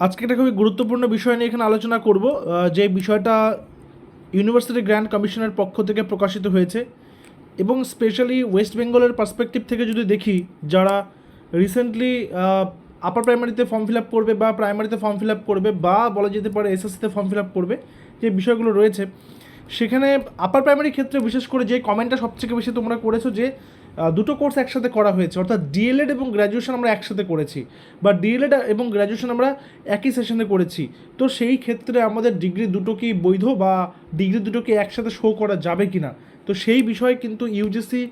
আজকে একটা খুবই গুরুত্বপূর্ণ বিষয় নিয়ে এখানে আলোচনা করব যে বিষয়টা ইউনিভার্সিটি গ্র্যান্ড কমিশনের পক্ষ থেকে প্রকাশিত হয়েছে এবং স্পেশালি ওয়েস্ট বেঙ্গলের পার্সপেক্টিভ থেকে যদি দেখি, যারা রিসেন্টলি আপার প্রাইমারিতে ফর্ম ফিল আপ করবে বা প্রাইমারিতে ফর্ম ফিল আপ করবে বা বলা যেতে পারে এসএসসিতে ফর্ম ফিল আপ করবে, যে বিষয়গুলো রয়েছে, সেখানে আপার প্রাইমারি ক্ষেত্রে বিশেষ করে যে কমেন্টটা সবথেকে বেশি তোমরা করেছ যে দুটো কোর্স একসাথে করা হয়েছে। অর্থাৎ ডিএলএড এবং গ্র্যাজুয়েশন আমরা একসাথে করেছি। বা ডিএলএড এবং গ্র্যাজুয়েশন আমরা একই সেশনে করেছি। তো সেই ক্ষেত্রে আমাদের ডিগ্রি দুটো কি বৈধ বা ডিগ্রি দুটো কি একসাথে শো করা যাবে কি না তো সেই বিষয়ে কিন্তু ইউজিসি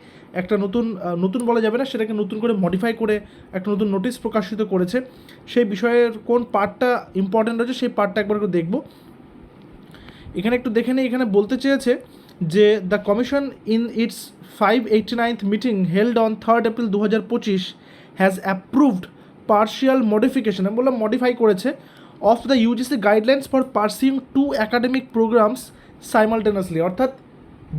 একটা নতুন নতুন বলা যাবে না, সেটাকে নতুন করে মডিফাই করে একটা নতুন নোটিশ প্রকাশিত করেছে। সেই বিষয়ের কোন পার্টটা ইম্পর্ট্যান্ট রয়েছে, সেই পার্টটা একবার করে দেখব। এখানে একটু দেখে নিই, এখানে বলতে চেয়েছে যে the commission in its five eighty ninth meeting held on third April দু হাজার পঁচিশ হ্যাজ অ্যাপ্রুভড পার্শিয়াল মডিফিকেশন আমি বললাম মডিফাই করেছে of the UGC guidelines for pursuing two academic programs simultaneously অর্থাৎ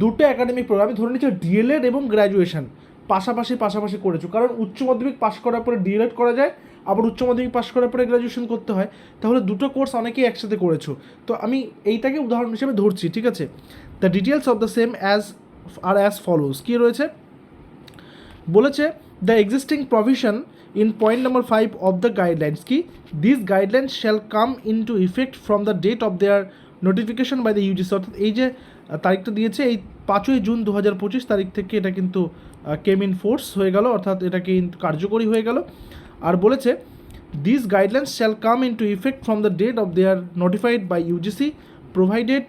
দুটো একাডেমিক প্রোগ্রাম আমি ধরে নিচ্ছি ডিএলএড এবং গ্র্যাজুয়েশন পাশাপাশি পাশাপাশি করেছ। কারণ উচ্চ মাধ্যমিক পাশ করার পরে ডিএলএড করা যায় আবার উচ্চ মাধ্যমিক পাশ করার পরে গ্র্যাজুয়েশন করতে হয়। তাহলে দুটো কোর্স অনেকেই একসাথে করেছ। তো আমি এইটাকে উদাহরণ হিসেবে ধরছি, ঠিক আছে? The details of the same as are as follows কী রয়েছে? বলেছে the existing provision in point number five of the guidelines কি? This guidelines shall come into effect from the date of their notification by the UGC অর্থাৎ এই যে তারিখটা দিয়েছে, এই পাঁচই জুন দু হাজার পঁচিশ তারিখ থেকে এটা কিন্তু কেম ইন ফোর্স হয়ে গেল। অর্থাৎ এটা কিন্তু কার্যকরী হয়ে গেল। আর বলেছে this guidelines shall come into effect from the date of they are notified by UGC provided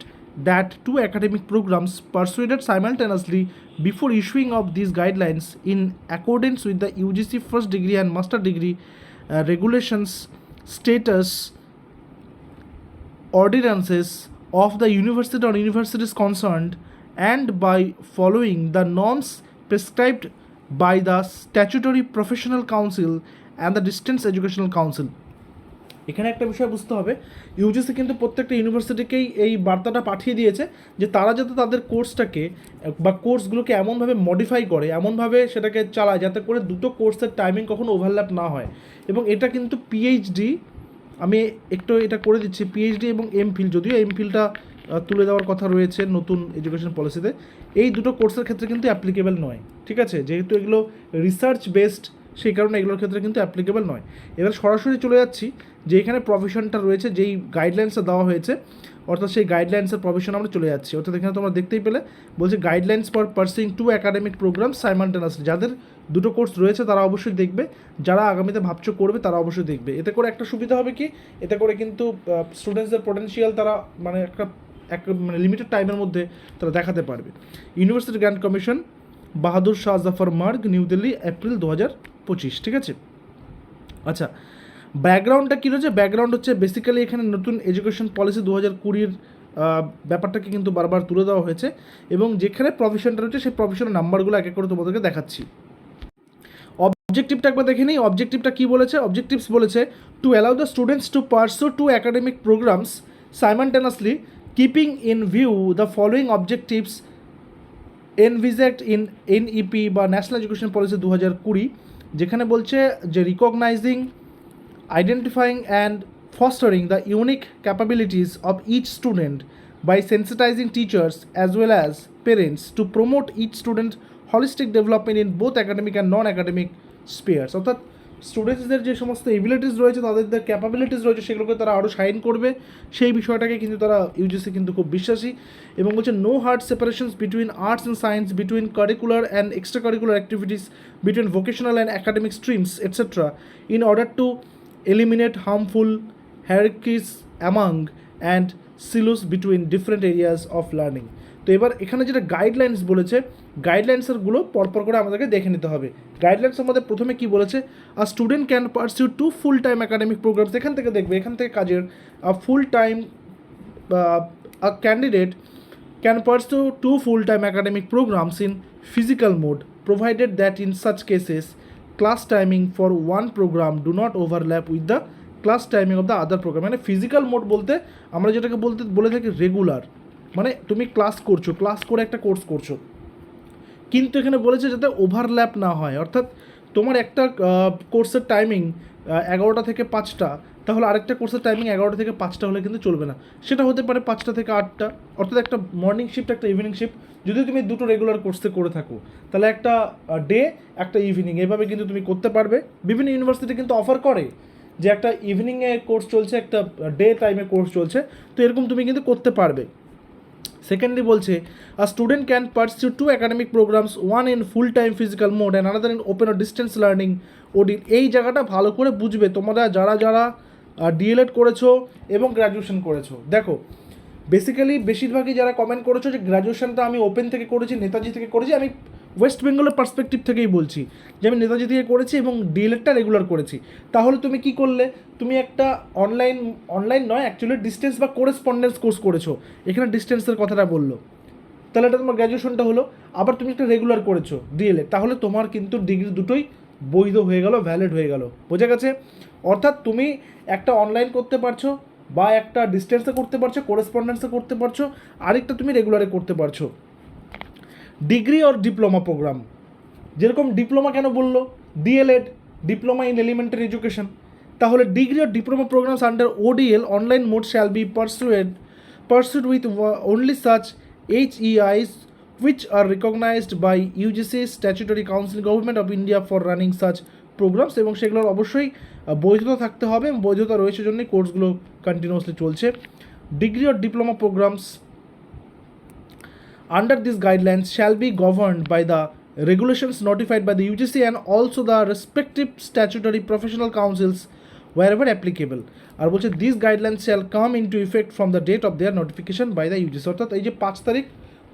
that two academic programs pursued simultaneously before issuing of this guidelines in accordance with the UGC first degree and master degree regulations statutes ordinances of the university or universities concerned and by following the norms prescribed by the statutory professional council and the distance educational council এখানে একটা বিষয় বুঝতে হবে UGC কিন্তু প্রত্যেকটা ইউনিভার্সিটিকেই এই বার্তাটা পাঠিয়ে দিয়েছে যে তারা যাতে তাদের কোর্সটাকে বা কোর্সগুলোকে এমনভাবে মডিফাই করে, এমনভাবে সেটাকে চালায় যাতে করে দুটো কোর্সের টাইমিং কখনো ওভারল্যাপ না হয়। এবং এটা কিন্তু পিএইচডি আমি একটু এটা করে দিচ্ছি পিএইচডি এবং এমফিল যদিও এমফিলটা তুলে দেওয়ার কথা রয়েছে নতুন এডুকেশন পলিসিতে এই দুটো কোর্সের ক্ষেত্রে কিন্তু অ্যাপ্লিকেবল নয়, ঠিক আছে? যেহেতু এগুলো রিসার্চ বেসড সেই কারণে এগুলোর ক্ষেত্রে কিন্তু অ্যাপ্লিকেবল নয়। এবার সরাসরি চলে যাচ্ছি যে এখানে প্রভিশনটা রয়েছে, যেই গাইডলাইন্সটা দেওয়া হয়েছে, অর্থাৎ সেই গাইডলাইন্সের প্রভিশন আমরা চলে যাচ্ছি। অর্থাৎ এখানে তোমরা দেখতেই পেলে, বলছে guidelines for pursuing two academic program simultaneously যাদের দুটো কোর্স রয়েছে, তারা অবশ্যই দেখবে, যারা আগামীতে ভাবছ করবে, তারা অবশ্যই দেখবে। এতে করে একটা সুবিধা হবে কি, এতে করে কিন্তু স্টুডেন্টসদের পোটেনশিয়াল তারা মানে একটা, এক মানে লিমিটেড টাইমের মধ্যে তারা দেখাতে পারবে। University Grants Commission Bahadur Shah Zafar Marg, New Delhi, April দু হাজার পঁচিশ, ঠিক আছে? আচ্ছা ব্যাকগ্রাউন্ডটা কী রয়েছে? ব্যাকগ্রাউন্ড হচ্ছে বেসিক্যালি এখানে নতুন এডুকেশন পলিসি দু হাজার কুড়ির ব্যাপারটাকে কিন্তু বারবার তুলে দেওয়া হয়েছে এবং যেখানে প্রফেশনটা রয়েছে, সেই প্রফেশনের নাম্বারগুলো এক এক করে তোমাদেরকে দেখাচ্ছি। অবজেক্টিভটা একবার দেখে নিই। অবজেক্টিভটা কী বলেছে? অবজেক্টিভস বলেছে to allow the students to pursue two academic programs simultaneously keeping in view the following objectives envisaged in NEP বা ন্যাশনাল এডুকেশন পলিসি দু হাজার কুড়ি, যেখানে বলছে যে recognizing identifying and fostering the unique capabilities of each student by sensitizing teachers as well as parents to promote each student holistic development in both academic and non academic spheres অর্থাৎ স্টুডেন্টসদের যে সমস্ত এবিলিটিস রয়েছে, তাদের যে capabilities রয়েছে, সেগুলোকে তারা আরও শাইন করবে। সেই বিষয়টাকে কিন্তু তারা ইউজিসি কিন্তু খুব বিশ্বাসী এবং বলছে no hard separations between arts and science between curricular and extra curricular activities between vocational and academic streams etcetera in order to eliminate harmful hierarchies among and silos between different areas of learning তো এবার এখানে যেটা guidelines বলেছে গাইডলাইন্সেরগুলো পরপর করে আমাদেরকে দেখে নিতে হবে। গাইডলাইন্সের মধ্যে প্রথমে কি বলেছে? আর student can pursue two full time academic programs এখান থেকে দেখবে, এখান থেকে কাজের full time a candidate can pursue two full time academic programs in physical mode provided that in such cases class timing for one program do not overlap with the class timing of the other program মানে physical mode বলতে আমরা যেটাকে বলতে, বলে থাকি regular মানে তুমি class করছ ক্লাস করে একটা কোর্স করছ। কিন্তু এখানে বলেছে যাতে ওভারল্যাপ না হয়। অর্থাৎ তোমার একটা কোর্সের টাইমিং এগারোটা থেকে পাঁচটা, তাহলে আরেকটা কোর্সের টাইমিং এগারোটা থেকে পাঁচটা হলে কিন্তু চলবে না। সেটা হতে পারে পাঁচটা থেকে আটটা, অর্থাৎ একটা মর্নিং শিফট একটা ইভিনিং শিফট যদি তুমি দুটো রেগুলার কোর্সে করে থাকো, তাহলে একটা ডে একটা ইভিনিং এভাবে কিন্তু তুমি করতে পারবে। বিভিন্ন ইউনিভার্সিটি কিন্তু অফার করে যে একটা ইভিনিংয়ে কোর্স চলছে, একটা ডে টাইমে কোর্স চলছে। তো এরকম তুমি কিন্তু করতে পারবে। সেকেন্ডলি বলছে a student can pursue two academic programs one in full time physical mode and another in open O distance learning ODL এই জায়গাটা ভালো করে বুঝবে। তোমরা যারা যারা ডিএলএড করেছ এবং গ্র্যাজুয়েশন করেছ। দেখো বেসিক্যালি বেশিরভাগই যারা কমেন্ট করেছ যে গ্র্যাজুয়েশনটা আমি ওপেন থেকে করেছি, নেতাজি থেকে করেছি, আমি ওয়েস্ট বেঙ্গলের পার্সপেক্টিভ থেকেই বলছি যে আমি নেতাজি থেকে করেছি এবং ডিএলএডটা রেগুলার করেছি। তাহলে তুমি কি করলে? তুমি একটা অনলাইন অনলাইন নয় অ্যাকচুয়ালি ডিস্টেন্স বা কোরেসপন্ডেন্স কোর্স করেছ। এখানে ডিস্টেন্সের কথাটা বলল। তাহলে এটা তোমার গ্র্যাজুয়েশনটা হলো। আবার তুমি একটা রেগুলার করেছ ডিএলএ তাহলে তোমার কিন্তু ডিগ্রি দুটোই বৈধ হয়ে গেল ভ্যালিড হয়ে গেল। বোঝা গেছে? অর্থাৎ তুমি একটা অনলাইন করতে পারছ বা একটা ডিস্টেন্সে করতে পারছ কোরেসপন্ডেন্সে করতে পারছ, আরেকটা তুমি রেগুলারে করতে পারছ। Degree or diploma program. যেরকম ডিপ্লোমা কেন বলল? DElEd diploma in elementary education তাহলে degree or diploma programs under ODL online mode shall be pursued pursued with wa- only such HEIs which are recognized by UGC Statutory Council, Government of India for running such programs এবং সেগুলোর অবশ্যই বৈধতা থাকতে হবে এবং বৈধতা রয়েছে জন্যই কোর্সগুলো কন্টিনিউয়াসলি চলছে। Degree or diploma programs under these guidelines shall be governed by the regulations notified by the UGC and also the respective statutory professional councils wherever applicable. আর বলছে this guidelines shall come into effect from the date of their notification by the UGC অর্থাৎ এই যে পাঁচ তারিখ,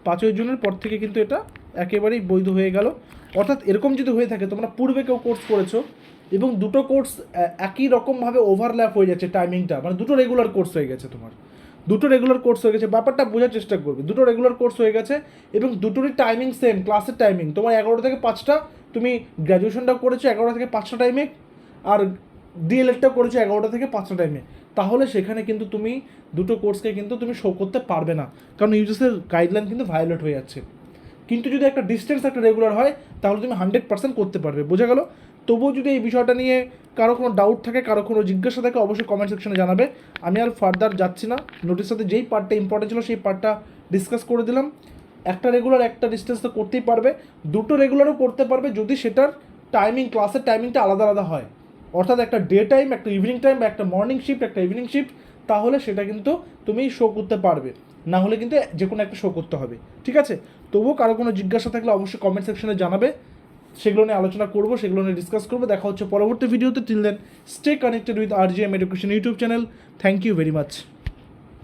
পাঁচই জুনের পর থেকে কিন্তু এটা একেবারেই বৈধ হয়ে গেল। অর্থাৎ এরকম যদি হয়ে থাকে, তোমরা পূর্বে কেউ কোর্স করেছ এবং দুটো কোর্স একই রকমভাবে ওভারল্যাপ হয়ে যাচ্ছে টাইমিংটা মানে দুটো রেগুলার কোর্স হয়ে গেছে তোমার। দুটো রেগুলার কোর্স হয়ে গেছে। ব্যাপারটা বোঝার চেষ্টা করবে। দুটো রেগুলার কোর্স হয়ে গেছে এবং দুটোরই টাইমিং সেম ক্লাসের টাইমিং তোমার এগারোটা থেকে পাঁচটা, তুমি গ্র্যাজুয়েশনটা করেছ এগারোটা থেকে পাঁচটা টাইমে আর ডিএলএডটা করেছ এগারোটা থেকে পাঁচটা টাইমে তাহলে সেখানে কিন্তু তুমি দুটো কোর্সকে কিন্তু তুমি শো করতে পারবে না। কারণ ইউজিসের গাইডলাইন কিন্তু ভায়োলেট হয়ে যাচ্ছে। কিন্তু যদি একটা ডিস্টেন্স একটা রেগুলার হয়, তাহলে তুমি হান্ড্রেড পার্সেন্ট করতে পারবে। বোঝা গেল? তবুও যদি এই বিষয়টা নিয়ে কারও কোনো ডাউট থাকে, কারও কোনো জিজ্ঞাসা থাকে, অবশ্যই কমেন্ট সেকশনে জানাবে। আমি আর ফার্দার যাচ্ছি না। নোটির সাথে যেই পার্টটা ইম্পর্টেন্ট ছিল, সেই পার্টটা ডিসকাস করে দিলাম। একটা রেগুলার একটা ডিস্টেন্স তো করতেই পারবে। দুটো রেগুলারও করতে পারবে যদি সেটার টাইমিং ক্লাসের টাইমিংটা আলাদা আলাদা হয়। অর্থাৎ একটা ডে টাইম একটা ইভিনিং টাইম বা একটা মর্নিং শিফট একটা ইভিনিং শিফট তাহলে সেটা কিন্তু তুমি শো করতে পারবে। না হলে কিন্তু যে কোনো একটা শো করতে হবে। ঠিক আছে? তবুও কারও কোনো জিজ্ঞাসা থাকলে অবশ্যই কমেন্ট সেকশনে জানাবে। সেগুলো নিয়ে আলোচনা করব, সেগুলো নিয়ে ডিসকাস করব। দেখা হচ্ছে পরবর্তী ভিডিওতে till then stay connected with R G M education YouTube channel thank you very much